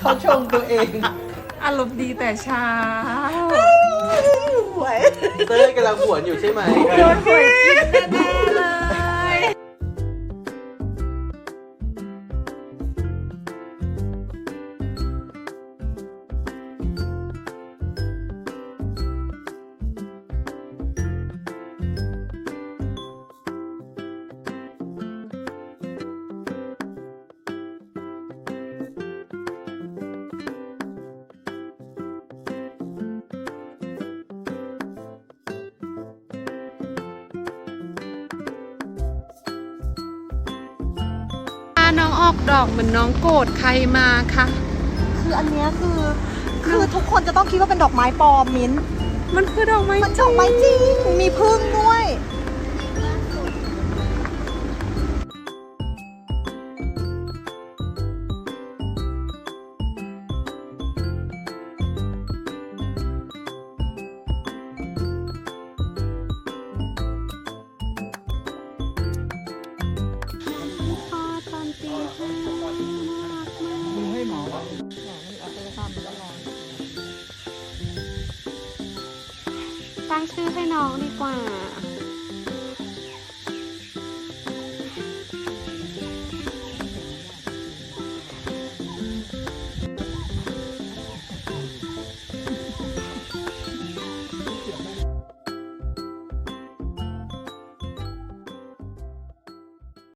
เขาชงตัวเอง อารมณ์ดีแต่เช้าหวยเต้ยกำลังหวนอยู่ใช่ไหม โดนหวยกินแน่ น้องออกดอกเหมือนน้องโกรธใครมาคะคืออันเนี้ยคือคือทุกคนจะต้องคิดว่าเป็นดอกไม้ปลอมมิ้นท์มันคือดอกไม้มันดอกไม้จริงมีพึ่งด้วย งชื่อให้น้องดีกว่า